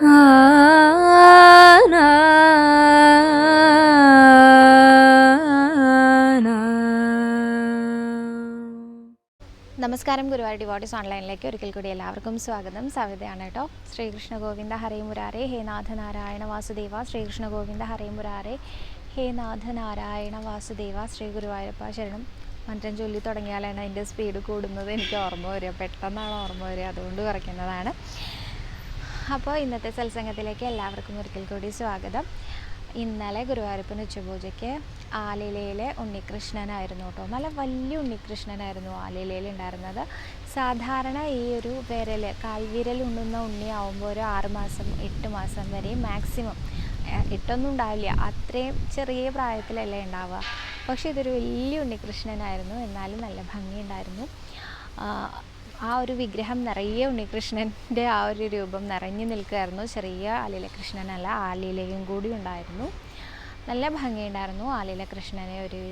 നമസ്കാരം ഗുരുവായൂർ ഡിവോട്ടീസ് ഓൺലൈനിലേക്ക് ഒരിക്കൽ കൂടി എല്ലാവർക്കും സ്വാഗതം. സവിതയാണ് കേട്ടോ. ശ്രീകൃഷ്ണ ഗോവിന്ദ ഹരേ മുരാരേ ഹേ നാഥ നാരായണ വാസുദേവ. ശ്രീകൃഷ്ണ ഗോവിന്ദ ഹരേ മുരാരേ ഹേ നാഥ നാരായണ വാസുദേവ. ശ്രീ ഗുരുവായൂരപ്പ ശരണം. മന്ത്രം ചൊല്ലി തുടങ്ങിയാലാണ് അതിന്റെ സ്പീഡ് കൂടുന്നത്. എനിക്ക് ഓർമ്മ വരിക. പെട്ടെന്നാണ് ഓർമ്മ വരിക. അതുകൊണ്ട് കുറയ്ക്കുന്നതാണ്. അപ്പോൾ ഇന്നത്തെ സത്സംഗത്തിലേക്ക് എല്ലാവർക്കും ഒരിക്കൽ കൂടി സ്വാഗതം. ഇന്നലെ ഗുരുവായൂരപ്പൻ ഉച്ചപൂജയ്ക്ക് ആലിലയിലെ ഉണ്ണികൃഷ്ണനായിരുന്നു കേട്ടോ. നല്ല വലിയ ഉണ്ണികൃഷ്ണനായിരുന്നു ആലിലയിൽ ഉണ്ടായിരുന്നത്. സാധാരണ ഈ ഒരു വിരൽ കാൽവിരൽ ഉണ്ണുന്ന ഉണ്ണിയാവുമ്പോൾ ഒരു ആറ് മാസം എട്ട് മാസം വരെ മാക്സിമം എട്ടൊന്നും ഉണ്ടാവില്ല. അത്രയും ചെറിയ പ്രായത്തിലല്ലേ ഉണ്ടാവുക. പക്ഷേ ഇതൊരു വലിയ ഉണ്ണികൃഷ്ണനായിരുന്നു. എന്നാലും നല്ല ഭംഗിയുണ്ടായിരുന്നു. ആ, ഒരു വിഗ്രഹം നിറയെ ഉണ്ണികൃഷ്ണന്റെ ആ ഒരു രൂപം നിറഞ്ഞു നിൽക്കുകയായിരുന്നു. ചെറിയ ആലില കൃഷ്ണനല്ല ആലീലയും കൂടി ഉണ്ടായിരുന്നു. നല്ല ഭംഗിയുണ്ടായിരുന്നു ആലില കൃഷ്ണനെ ഒരു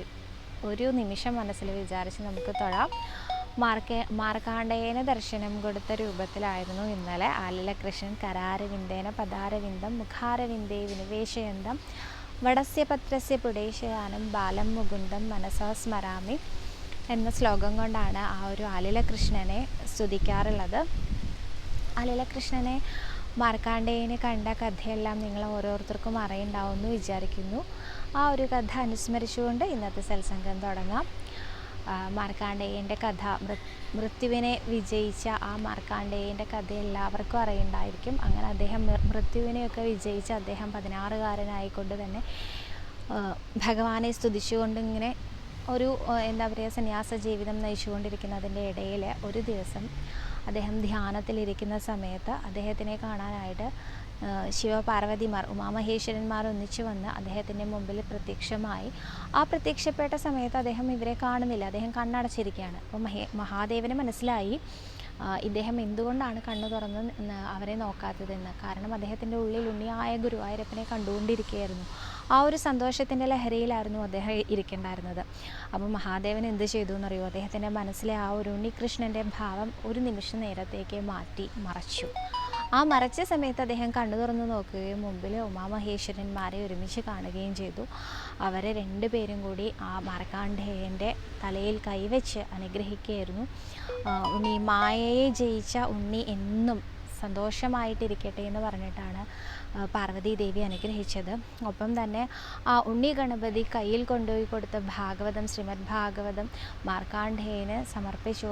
ഒരു നിമിഷം മനസ്സിൽ വിചാരിച്ച് നമുക്ക് തൊഴാം. മാർക്കേ മാർക്കാണ്ഡേയന് ദർശനം കൊടുത്ത രൂപത്തിലായിരുന്നു ഇന്നലെ. ആലീല കൃഷ്ണൻ കരാരവിന്ദേന പദാരവിന്ദം മുഖാരവിന്ദേ വിനിവേശയന്തം വടസ്യപത്രസ്യ പുടേശയാനം ബാലം മുകുന്ദം മനസാ സ്മരാമി എന്ന ശ്ലോകം കൊണ്ടാണ് ആ ഒരു ആലില കൃഷ്ണനെ സ്തുതിക്കാറുള്ളത്. ആലില കൃഷ്ണനെ മാർക്കാണ്ഡേയനെ കണ്ട കഥയെല്ലാം നിങ്ങൾ ഓരോരുത്തർക്കും അറിയണ്ടാവുമെന്ന് വിചാരിക്കുന്നു. ആ ഒരു കഥ അനുസ്മരിച്ചുകൊണ്ട് ഇന്നത്തെ സത്സംഗം തുടങ്ങാം. മാർക്കാണ്ഡേയന്റെ കഥ മൃത്യുവിനെ വിജയിച്ച ആ മാർക്കാണ്ഡേയന്റെ കഥ എല്ലാവർക്കും അറിയുണ്ടായിരിക്കും. അങ്ങനെ അദ്ദേഹം മൃത്യുവിനെയൊക്കെ വിജയിച്ച് അദ്ദേഹം പതിനാറുകാരനായിക്കൊണ്ട് തന്നെ ഭഗവാനെ സ്തുതിച്ചുകൊണ്ട് ഇങ്ങനെ ഒരു എന്താ പറയുക സന്യാസ ജീവിതം നയിച്ചുകൊണ്ടിരിക്കുന്നതിന്റെ ഇടയിൽ ഒരു ദിവസം അദ്ദേഹം ധ്യാനത്തിലിരിക്കുന്ന സമയത്ത് അദ്ദേഹത്തിനെ കാണാനായിട്ട് ശിവപാർവതിമാർ ഉമാമഹേശ്വരന്മാർ ഒന്നിച്ചു വന്ന് അദ്ദേഹത്തിന്റെ മുമ്പിൽ പ്രത്യക്ഷമായി. ആ പ്രത്യക്ഷപ്പെട്ട സമയത്ത് അദ്ദേഹം ഇവരെ കാണുന്നില്ല. അദ്ദേഹം കണ്ണടച്ചിരിക്കുകയാണ്. അപ്പോൾ മഹേ മഹാദേവന് മനസ്സിലായി ഇദ്ദേഹം എന്തുകൊണ്ടാണ് കണ്ണു തുറന്ന് അവരെ നോക്കാത്തതെന്ന്. കാരണം അദ്ദേഹത്തിന്റെ ഉള്ളിൽ ഉണ്ണിയായ ഗുരുവായൂരപ്പനെ കണ്ടുകൊണ്ടിരിക്കുകയായിരുന്നു. ആ ഒരു സന്തോഷത്തിന്റെ ലഹരിയിലായിരുന്നു അദ്ദേഹം ഇരിക്കേണ്ടായിരുന്നത്. അപ്പോൾ മഹാദേവൻ എന്ത് ചെയ്തു എന്നറിയോ അദ്ദേഹത്തിന്റെ മനസ്സിലെ ആ ഒരു ഉണ്ണികൃഷ്ണന്റെ ഭാവം ഒരു നിമിഷ നേരത്തേക്ക് മാറ്റി മറച്ചു. ആ മറച്ച സമയത്ത് അദ്ദേഹം കണ്ണു തുറന്ന് നോക്കുകയും മുമ്പിൽ ഉമാമഹേശ്വരന്മാരെ ഒരുമിച്ച് കാണുകയും ചെയ്തു. അവരെ രണ്ടുപേരും കൂടി ആ മറക്കാണ്ഡേയന്റെ തലയിൽ കൈവച്ച് അനുഗ്രഹിക്കുകയായിരുന്നു. ഉണ്ണി മായയെ ജയിച്ച ഉണ്ണി എന്നും സന്തോഷമായിട്ടിരിക്കട്ടെ എന്ന് പറഞ്ഞിട്ടാണ് പാർവതി ദേവി അനുഗ്രഹിച്ചത്. ഒപ്പം തന്നെ ആ ഉണ്ണി ഗണപതി കയ്യിൽ കൊണ്ടുപോയി കൊടുത്ത ഭാഗവതം ശ്രീമദ് ഭാഗവതം മാർക്കാണ്ഡേയന് സമർപ്പിച്ചു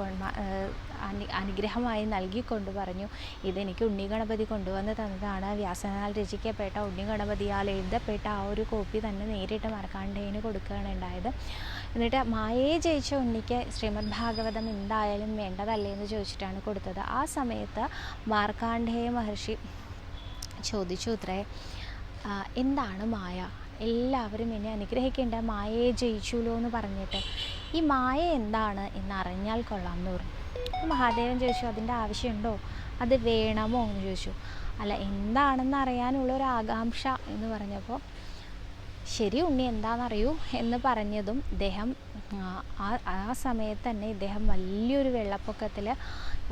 അനുഗ്രഹമായി നൽകിക്കൊണ്ട് പറഞ്ഞു ഇതെനിക്ക് ഉണ്ണി ഗണപതി കൊണ്ടുവന്ന് തന്നതാണ്. വ്യാസനാൽ രചിക്കപ്പെട്ട ഉണ്ണി ഗണപതിയാൽ എഴുതപ്പെട്ട ആ ഒരു കോപ്പി തന്നെ നേരിട്ട് മാർക്കാണ്ഡേയന് കൊടുക്കുകയാണ് ഉണ്ടായത്. എന്നിട്ട് മായയെ ജയിച്ച ഉണ്ണിക്ക് ശ്രീമദ് ഭാഗവതം എന്തായാലും വേണ്ടതല്ലേ? എന്ന് ചോദിച്ചിട്ടാണ് കൊടുത്തത്. ആ സമയത്ത് മാർക്കാണ്ഡേയ മഹർഷി ചോദിച്ചു അത്രേ എന്താണ് മായ? എല്ലാവരും എന്നെ അനുഗ്രഹിക്കേണ്ട മായയെ ജയിച്ചുല്ലോ എന്ന് പറഞ്ഞിട്ട്. ഈ മായ എന്താണ് എന്ന് അറിഞ്ഞാൽ കൊള്ളാം എന്ന് പറഞ്ഞു. മഹാദേവൻ ചോദിച്ചു അതിന്റെ ആവശ്യമുണ്ടോ? അത് വേണമോ? എന്ന് ചോദിച്ചു. അല്ല എന്താണെന്ന് അറിയാനുള്ള ഒരു ആകാംക്ഷ എന്ന് പറഞ്ഞപ്പോൾ ശരി ഉണ്ണി എന്താണെന്നറിയൂ എന്ന് പറഞ്ഞതും ഇദ്ദേഹം ആ ആ സമയത്ത് തന്നെ ഇദ്ദേഹം വലിയൊരു വെള്ളപ്പൊക്കത്തിൽ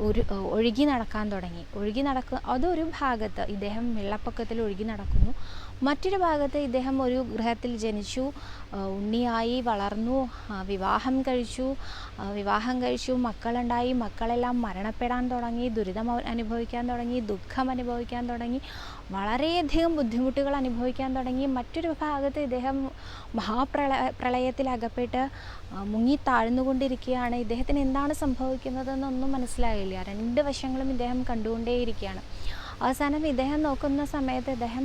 ഒരു ഒഴുകി നടക്കാൻ തുടങ്ങി. ഒഴുകി നടക്കുക അതൊരു ഭാഗത്ത് ഇദ്ദേഹം വെള്ളപ്പൊക്കത്തിൽ ഒഴുകി നടക്കുന്നു. മറ്റൊരു ഭാഗത്ത് ഇദ്ദേഹം ഒരു ഗൃഹത്തിൽ ജനിച്ചു ഉണ്ണിയായി വളർന്നു വിവാഹം കഴിച്ചു വിവാഹം കഴിച്ചു മക്കളുണ്ടായി മക്കളെല്ലാം മരണപ്പെടാൻ തുടങ്ങി ദുരിതം അനുഭവിക്കാൻ തുടങ്ങി ദുഃഖം അനുഭവിക്കാൻ തുടങ്ങി വളരെയധികം ബുദ്ധിമുട്ടുകൾ അനുഭവിക്കാൻ തുടങ്ങി. മറ്റൊരു ഭാഗത്ത് ഇദ്ദേഹം മഹാപ്രളയ പ്രളയത്തിൽ അകപ്പെട്ട് മുങ്ങി താഴ്ന്നുകൊണ്ടിരിക്കുകയാണ്. ഇദ്ദേഹത്തിന് എന്താണ് സംഭവിക്കുന്നതെന്നൊന്നും മനസ്സിലായില്ല. രണ്ട് വശങ്ങളും ഇദ്ദേഹം കണ്ടുകൊണ്ടേയിരിക്കുകയാണ്. അവസാനം ഇദ്ദേഹം നോക്കുന്ന സമയത്ത് ഇദ്ദേഹം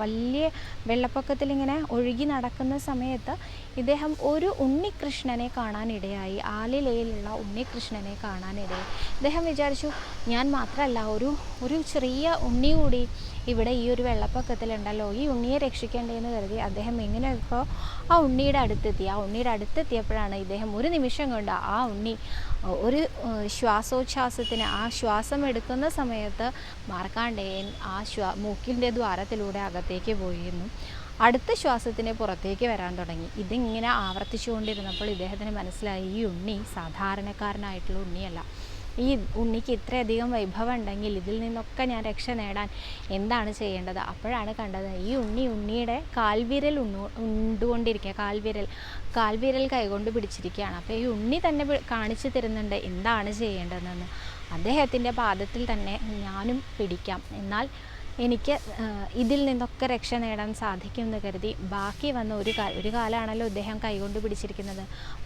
വലിയ വെള്ളപ്പൊക്കത്തിൽ ഇങ്ങനെ ഒഴുകി നടക്കുന്ന സമയത്ത് ഇദ്ദേഹം ഒരു ഉണ്ണികൃഷ്ണനെ കാണാനിടയായി. ആലിലയിലുള്ള ഉണ്ണികൃഷ്ണനെ കാണാനിടയായി. ഇദ്ദേഹം വിചാരിച്ചു ഞാൻ മാത്രമല്ല ഒരു ഒരു ചെറിയ ഉണ്ണി കൂടി ഇവിടെ ഈ ഒരു വെള്ളപ്പൊക്കത്തിലുണ്ടല്ലോ ഈ ഉണ്ണിയെ രക്ഷിക്കേണ്ടതെന്ന് കരുതി അദ്ദേഹം എങ്ങനെ ഇപ്പോൾ ആ ഉണ്ണിയുടെ അടുത്തെത്തി? ആ ഉണ്ണിയുടെ അടുത്തെത്തിയപ്പോഴാണ് ഇദ്ദേഹം ഒരു നിമിഷം കൊണ്ട് ആ ഉണ്ണി ഒരു ശ്വാസോച്ഛ്വാസത്തിന് ആ ശ്വാസം എടുക്കുന്ന സമയത്ത് മാർക്കാണ്ഡേയൻ ആ ശ്വാ മൂക്കിന്റെ ദ്വാരത്തിലൂടെ അകത്തേക്ക് പോയിരുന്നു അടുത്ത ശ്വാസത്തിന് പുറത്തേക്ക് വരാൻ തുടങ്ങി. ഇതിങ്ങനെ ആവർത്തിച്ചുകൊണ്ടിരുന്നപ്പോൾ ഇദ്ദേഹത്തിന് മനസ്സിലായി ഈ ഉണ്ണി സാധാരണക്കാരനായിട്ടുള്ള ഉണ്ണിയല്ല. ഈ ഉണ്ണിക്ക് ഇത്രയധികം വൈഭവം ഉണ്ടെങ്കിൽ ഇതിൽ നിന്നൊക്കെ ഞാൻ രക്ഷ നേടാൻ എന്താണ് ചെയ്യേണ്ടത്? അപ്പോഴാണ് കണ്ടത്. ഈ ഉണ്ണി ഉണ്ണിയുടെ കാൽവിരൽ ഉണ്ണു ഉണ്ടുകൊണ്ടിരിക്കുക. കാൽവിരൽ കാൽവിരൽ കൈകൊണ്ട് പിടിച്ചിരിക്കുകയാണ്. അപ്പോൾ ഈ ഉണ്ണി തന്നെ കാണിച്ചു തരുന്നുണ്ട് എന്താണ് ചെയ്യേണ്ടതെന്ന്. അദ്ദേഹത്തിന്റെ പാദത്തിൽ തന്നെ ഞാനും പിടിക്കാം. എന്നാൽ എനിക്ക് ഇതിൽ നിന്നൊക്കെ രക്ഷ നേടാൻ സാധിക്കുമെന്ന് കരുതി ബാക്കി വന്ന ഒരു കാൽ ഒരു കാലാണല്ലോ ഇദ്ദേഹം കൈകൊണ്ട് പിടിച്ചിരിക്കുന്നത്.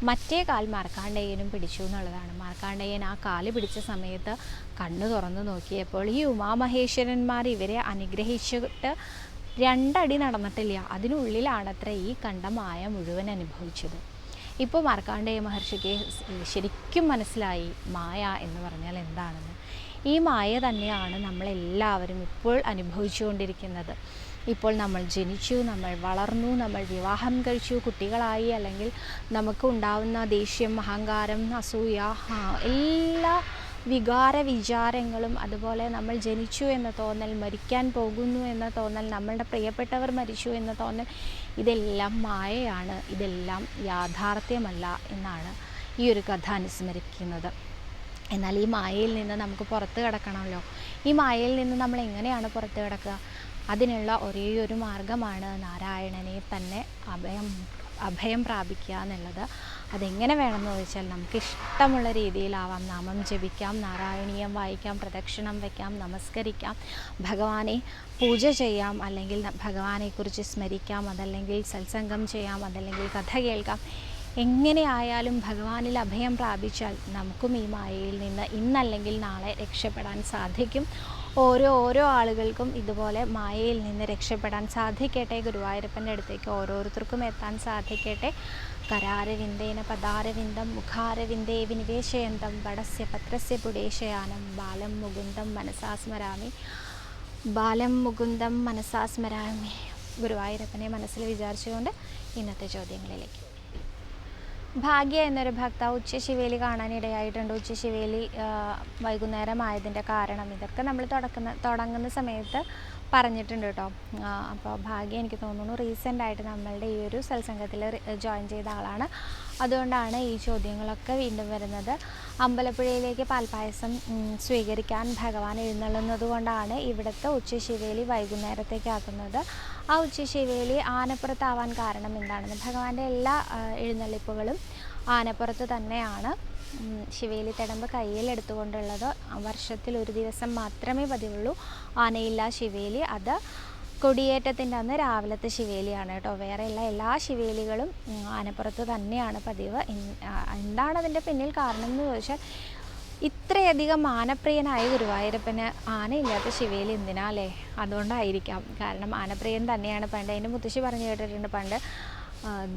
മറ്റേ കാൽ മാർക്കാണ്ഡേയനും പിടിച്ചു എന്നുള്ളതാണ്. മാർക്കാണ്ഡേയൻ ആ കാൽ പിടിച്ച സമയത്ത് കണ്ണു തുറന്നു നോക്കിയപ്പോൾ ഈ ഉമാമഹേശ്വരന്മാർ ഇവരെ അനുഗ്രഹിച്ചിട്ട് രണ്ടടി നടന്നിട്ടില്ല. അതിനുള്ളിലാണത്ര ഈ കണ്ട മായ മുഴുവൻ അനുഭവിച്ചത്. ഇപ്പോൾ മാർക്കാണ്ഡേയ മഹർഷിക്ക് ശരിക്കും മനസ്സിലായി മായ എന്ന് പറഞ്ഞാൽ എന്താണെന്ന്. ഈ മായ തന്നെയാണ് നമ്മളെല്ലാവരും ഇപ്പോൾ അനുഭവിച്ചുകൊണ്ടിരിക്കുന്നത്. ഇപ്പോൾ നമ്മൾ ജനിച്ചു നമ്മൾ വളർന്നു നമ്മൾ വിവാഹം കഴിച്ചു കുട്ടികളായി അല്ലെങ്കിൽ നമുക്ക് ഉണ്ടാവുന്ന ദേഷ്യം അഹങ്കാരം അസൂയ എല്ലാ വികാര വിചാരങ്ങളും അതുപോലെ നമ്മൾ ജനിച്ചു എന്ന തോന്നൽ മരിക്കാൻ പോകുന്നു എന്ന തോന്നൽ നമ്മളുടെ പ്രിയപ്പെട്ടവർ മരിച്ചു എന്ന തോന്നൽ ഇതെല്ലാം മായയാണ്. ഇതെല്ലാം യാഥാർത്ഥ്യമല്ല എന്നാണ് ഈ ഒരു കഥ അനുസ്മരിക്കുന്നത്. എന്നാൽ ഈ മായയിൽ നിന്ന് നമുക്ക് പുറത്ത് കിടക്കണമല്ലോ. ഈ മായയിൽ നിന്ന് നമ്മൾ എങ്ങനെയാണ് പുറത്ത് കിടക്കുക? അതിനുള്ള ഒരേ ഒരു മാർഗമാണ് നാരായണനെ തന്നെ അഭയം അഭയം പ്രാപിക്കുക എന്നുള്ളത്. അതെങ്ങനെ വേണമെന്ന് ചോദിച്ചാൽ നമുക്ക് ഇഷ്ടമുള്ള രീതിയിലാവാം. നാമം ജപിക്കാം നാരായണീയം വായിക്കാം പ്രദക്ഷിണം വയ്ക്കാം നമസ്കരിക്കാം. ഭഗവാനെ പൂജ ചെയ്യാം അല്ലെങ്കിൽ ഭഗവാനെക്കുറിച്ച് സ്മരിക്കാം അതല്ലെങ്കിൽ സത്സംഗം ചെയ്യാം അതല്ലെങ്കിൽ കഥ കേൾക്കാം. എങ്ങനെയായാലും ഭഗവാനിൽ അഭയം പ്രാപിച്ചാൽ നമുക്കും ഈ മായയിൽ നിന്ന് ഇന്നല്ലെങ്കിൽ നാളെ രക്ഷപ്പെടാൻ സാധിക്കും. ഓരോ ഓരോ ആളുകൾക്കും ഇതുപോലെ മായയിൽ നിന്ന് രക്ഷപ്പെടാൻ സാധിക്കട്ടെ. ഗുരുവായൂരപ്പന്റെ അടുത്തേക്ക് ഓരോരുത്തർക്കും എത്താൻ സാധിക്കട്ടെ. കരാരവിന്ദേന പദാരവിന്ദം മുഖാരവിന്ദേ വിനിവേശയന്തം വടസ്യ പത്രസ്യ പുടേശയാനം ബാലം മുകുന്ദം മനസാസ്മരാമി. ബാലം മുകുന്ദം മനസാസ്മരാമി. ഗുരുവായൂരപ്പനെ മനസ്സിൽ വിചാരിച്ചുകൊണ്ട് ഇന്നത്തെ ചോദ്യങ്ങളിലേക്ക് ഭാഗ്യ എന്നൊരു ഭക്ത ഉച്ചശിവേലി കാണാനിടയായിട്ടുണ്ട്. ഉച്ചശിവേലി വൈകുന്നേരം ആയതിന്റെ കാരണം ഇതൊക്കെ നമ്മൾ തുടക്കുന്ന തുടങ്ങുന്ന സമയത്ത് പറഞ്ഞിട്ടുണ്ട് കേട്ടോ അപ്പോൾ ഭാഗ്യ എനിക്ക് തോന്നുന്നു റീസെന്റായിട്ട് നമ്മളുടെ ഈ ഒരു സത്സംഗത്തിൽ ജോയിൻ ചെയ്ത ആളാണ്. അതുകൊണ്ടാണ് ഈ ചോദ്യങ്ങളൊക്കെ വീണ്ടും വരുന്നത്. അമ്പലപ്പുഴയിലേക്ക് പാൽപ്പായസം സ്വീകരിക്കാൻ ഭഗവാൻ എഴുന്നള്ളുന്നത് കൊണ്ടാണ് ഇവിടുത്തെ ഉച്ചശിവേലി വൈകുന്നേരത്തേക്ക് ആക്കുന്നത്. ആ ഉച്ചശിവേലി ആനപ്പുറത്താവാൻ കാരണം എന്താണെന്ന് ഭഗവാന്റെ എല്ലാ എഴുന്നള്ളിപ്പുകളും ആനപ്പുറത്ത് തന്നെയാണ്. ശിവേലി തടമ്പ് കയ്യിൽ എടുത്തുകൊണ്ടുള്ളത്. വർഷത്തിൽ ഒരു ദിവസം മാത്രമേ പതിവുള്ളൂ ആനയില്ല ശിവേലി. അത് കൊടിയേറ്റത്തിന്റെ അന്ന് രാവിലത്തെ ശിവേലിയാണ് കേട്ടോ. വേറെയുള്ള എല്ലാ ശിവേലികളും ആനപ്പുറത്ത് തന്നെയാണ് പതിവ്. എന്താണ് അതിന്റെ പിന്നിൽ കാരണം എന്ന് ചോദിച്ചാൽ ഇത്രയധികം ആനപ്രിയനായ ഗുരുവായൂരപ്പന് ആനയില്ലാത്ത ശിവയിൽ എന്തിനാ അല്ലേ അതുകൊണ്ടായിരിക്കാം. കാരണം ആനപ്രിയൻ തന്നെയാണ് പണ്ട് എന്റെ മുത്തശ്ശി പറഞ്ഞു കേട്ടിട്ടുണ്ട്. പണ്ട്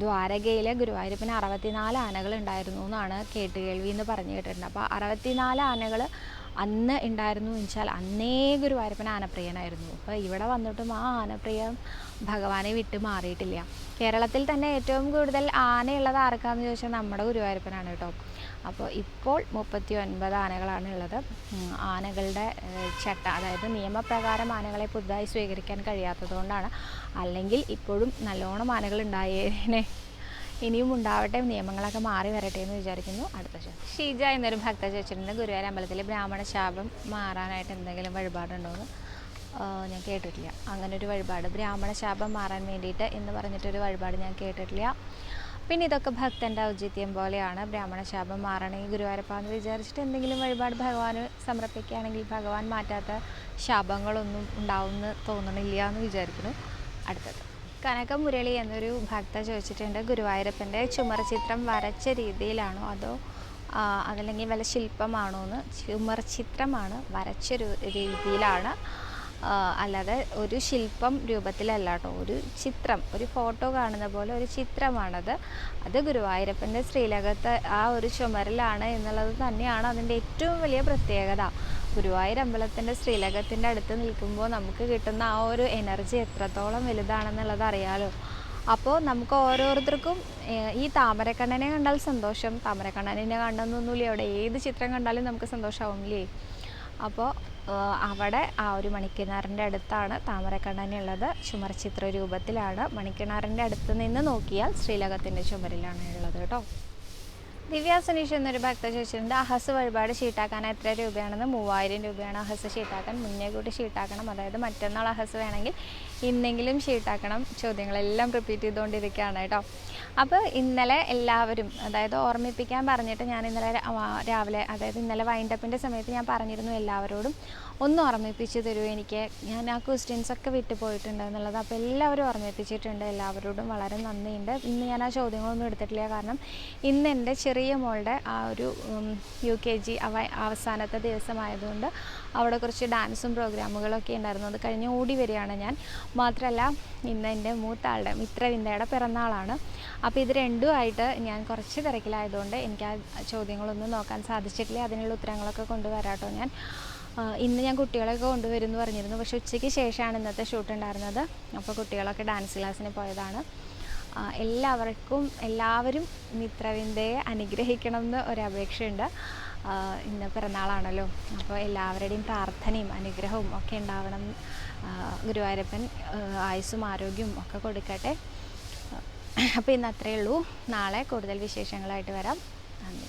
ദ്വാരകയിലെ ഗുരുവായൂരപ്പന് അറുപത്തിനാല് ആനകൾ ഉണ്ടായിരുന്നു എന്നാണ് കേട്ടുകേൾവി എന്ന് പറഞ്ഞു കേട്ടിട്ടുണ്ട്. അപ്പോൾ അറുപത്തിനാല് ആനകൾ അന്ന് ഉണ്ടായിരുന്നു എന്ന് വെച്ചാൽ അന്നേ ഗുരുവായൂരപ്പൻ ആനപ്രിയനായിരുന്നു. അപ്പോൾ ഇവിടെ വന്നിട്ടും ആ ആനപ്രിയം ഭഗവാനെ വിട്ട് മാറിയിട്ടില്ല. കേരളത്തിൽ തന്നെ ഏറ്റവും കൂടുതൽ ആനയുള്ളത് ആർക്കാന്ന് ചോദിച്ചാൽ നമ്മുടെ ഗുരുവായൂരപ്പനാണ് കേട്ടോ. അപ്പോൾ ഇപ്പോൾ മുപ്പത്തി ഒൻപത് ആനകളാണ് ഉള്ളത്. ആനകളുടെ ചട്ട അതായത് നിയമപ്രകാരം ആനകളെ പുതുതായി സ്വീകരിക്കാൻ കഴിയാത്തതുകൊണ്ടാണ്. അല്ലെങ്കിൽ ഇപ്പോഴും നല്ലോണം ആനകൾ ഉണ്ടായേനെ. ഇനിയും ഉണ്ടാവട്ടെ നിയമങ്ങളൊക്കെ മാറി വരട്ടെ എന്ന് വിചാരിക്കുന്നു. അടുത്ത ചോദ്യം ഷീജ എന്നൊരു ഭക്ത ചോദിച്ചിട്ടുണ്ട് ഗുരുവായൂർ അമ്പലത്തിൽ ബ്രാഹ്മണ ശാപം മാറാനായിട്ട് എന്തെങ്കിലും വഴിപാടുണ്ടോ എന്ന്. ഞാൻ കേട്ടിട്ടില്ല. അങ്ങനെ ഒരു വഴിപാട്. ബ്രാഹ്മണ ശാപം മാറാൻ വേണ്ടിയിട്ട് എന്ന് പറഞ്ഞിട്ടൊരു വഴിപാട് ഞാൻ കേട്ടിട്ടില്ല. പിന്നെ ഇതൊക്കെ ഭക്തന്റെ ഔചിത്യം പോലെയാണ്. ബ്രാഹ്മണ ശാപം മാറണമെങ്കിൽ ഗുരുവായൂരപ്പ എന്ന് വിചാരിച്ചിട്ട് എന്തെങ്കിലും വഴിപാട് ഭഗവാന് സമർപ്പിക്കുകയാണെങ്കിൽ ഭഗവാൻ മാറ്റാത്ത ശാപങ്ങളൊന്നും ഉണ്ടാവുമെന്ന് തോന്നണില്ല എന്ന് വിചാരിക്കുന്നു. അടുത്തത്. കനക മുരളി എന്നൊരു ഭക്ത ചോദിച്ചിട്ടുണ്ട്. ഗുരുവായൂരപ്പന്റെ ചുമർ ചിത്രം വരച്ച രീതിയിലാണോ അതോ അതല്ലെങ്കിൽ വല്ല ശില്പമാണോ എന്ന്? ചുമർ ചിത്രമാണ് വരച്ച രീതിയിലാണ്. അല്ലാതെ ഒരു ശില്പം രൂപത്തിലല്ല കേട്ടോ. ഒരു ചിത്രം ഒരു ഫോട്ടോ കാണുന്ന പോലെ ഒരു ചിത്രമാണത്. അത് ഗുരുവായൂരപ്പന്റെ ശ്രീലകത്ത് ആ ഒരു ചുമരിലാണ് എന്നുള്ളത് തന്നെയാണ് അതിന്റെ ഏറ്റവും വലിയ പ്രത്യേകത. ഗുരുവായൂർ അമ്പലത്തിന്റെ ശ്രീലകത്തിന്റെ അടുത്ത് നിൽക്കുമ്പോൾ നമുക്ക് കിട്ടുന്ന ആ ഒരു എനർജി എത്രത്തോളം വലുതാണെന്നുള്ളത് അറിയാലോ. അപ്പോൾ നമുക്ക് ഓരോരുത്തർക്കും ഈ താമരക്കണ്ണനെ കണ്ടാൽ സന്തോഷം. താമരക്കണ്ണനെ കണ്ടെന്നൊന്നുമില്ല? അവിടെ ഏത് ചിത്രം കണ്ടാലും നമുക്ക് സന്തോഷമാവില്ലേ അപ്പോൾ അവിടെ ആ ഒരു മണിക്കിണറിന്റെ അടുത്താണ് താമരക്കണ്ണനുള്ളത്. ചുമർ ചിത്ര രൂപത്തിലാണ് മണിക്കിണറിന്റെ അടുത്ത് നിന്ന് നോക്കിയാൽ ശ്രീലകത്തിന്റെ ചുമരിലാണ് ഉള്ളത് കേട്ടോ. ദിവ്യ സുനീഷ് എന്നൊരു ഭക്ത ചോദിച്ചിട്ടുണ്ട് അഹസ് വഴിപാട് ഷീട്ടാക്കാൻ എത്ര രൂപയാണെന്ന്? മൂവായിരം രൂപയാണ് അഹസ് ഷീട്ടാക്കാൻ. മുന്നേ കൂട്ടി ഷീട്ടാക്കണം. അതായത് മറ്റന്നാൾ അഹസ് വേണമെങ്കിൽ ഇന്നെങ്കിലും ഷീട്ടാക്കണം. ചോദ്യങ്ങളെല്ലാം റിപ്പീറ്റ് ചെയ്തുകൊണ്ടിരിക്കുകയാണ് കേട്ടോ. അപ്പോൾ ഇന്നലെ എല്ലാവരും അതായത് ഓർമ്മിപ്പിക്കാൻ പറഞ്ഞിട്ട് ഞാൻ ഇന്നലെ രാവിലെ അതായത് ഇന്നലെ വൈൻഡപ്പിന്റെ സമയത്ത് ഞാൻ പറഞ്ഞിരുന്നു എല്ലാവരോടും. ഒന്ന് ഓർമ്മിപ്പിച്ച് തരൂ എനിക്ക് ഞാൻ ആ ക്വസ്റ്റ്യൻസ് ഒക്കെ വിട്ടു പോയിട്ടുണ്ട് എന്നുള്ളത് അപ്പോൾ എല്ലാവരും ഓർമ്മിപ്പിച്ചിട്ടുണ്ട് എല്ലാവരോടും വളരെ നന്ദിയുണ്ട്. ഇന്ന് ഞാൻ ആ ചോദ്യങ്ങളൊന്നും എടുത്തിട്ടില്ല കാരണം ഇന്ന് എന്റെ ചെറിയ മോളുടെ ആ ഒരു യു കെ ജി അവ അവസാനത്തെ ദിവസമായതുകൊണ്ട് അവിടെ കുറച്ച് ഡാൻസും പ്രോഗ്രാമുകളൊക്കെ ഉണ്ടായിരുന്നു. അത് കഴിഞ്ഞ് ഓടി വരികയാണ് ഞാൻ. മാത്രമല്ല ഇന്ന് എന്റെ മൂത്താളുടെ മിത്രവിന്ദയുടെ പിറന്നാളാണ്. അപ്പോൾ ഇത് രണ്ടുമായിട്ട് ഞാൻ കുറച്ച് തിരക്കിലായതുകൊണ്ട് എനിക്ക് ആ ചോദ്യങ്ങളൊന്നും നോക്കാൻ സാധിച്ചിട്ടില്ല. അതിനുള്ള ഉത്തരങ്ങളൊക്കെ കൊണ്ടുവരാട്ടോ ഞാൻ. ഇന്ന് ഞാൻ കുട്ടികളെയൊക്കെ കൊണ്ടുവരും എന്ന് പറഞ്ഞിരുന്നു. പക്ഷേ ഉച്ചയ്ക്ക് ശേഷമാണ് ഇന്നത്തെ ഷൂട്ട് ഉണ്ടായിരുന്നത്. അപ്പോൾ കുട്ടികളൊക്കെ ഡാൻസ് ക്ലാസ്സിന് പോയതാണ്. എല്ലാവർക്കും എല്ലാവരും മിത്രവിന്ദയെ അനുഗ്രഹിക്കണം എന്ന് ഒരു അപേക്ഷയുണ്ട്. ഇന്ന് പിറന്നാളാണല്ലോ. അപ്പോൾ എല്ലാവരുടെയും പ്രാർത്ഥനയും അനുഗ്രഹവും ഒക്കെ ഉണ്ടാവണം. ഗുരുവായൂരപ്പൻ ആയുസ്സും ആരോഗ്യവും ഒക്കെ കൊടുക്കട്ടെ. അപ്പോൾ ഇന്ന് അത്രയേ ഉള്ളൂ. നാളെ കൂടുതൽ വിശേഷങ്ങളായിട്ട് വരാം. നന്ദി.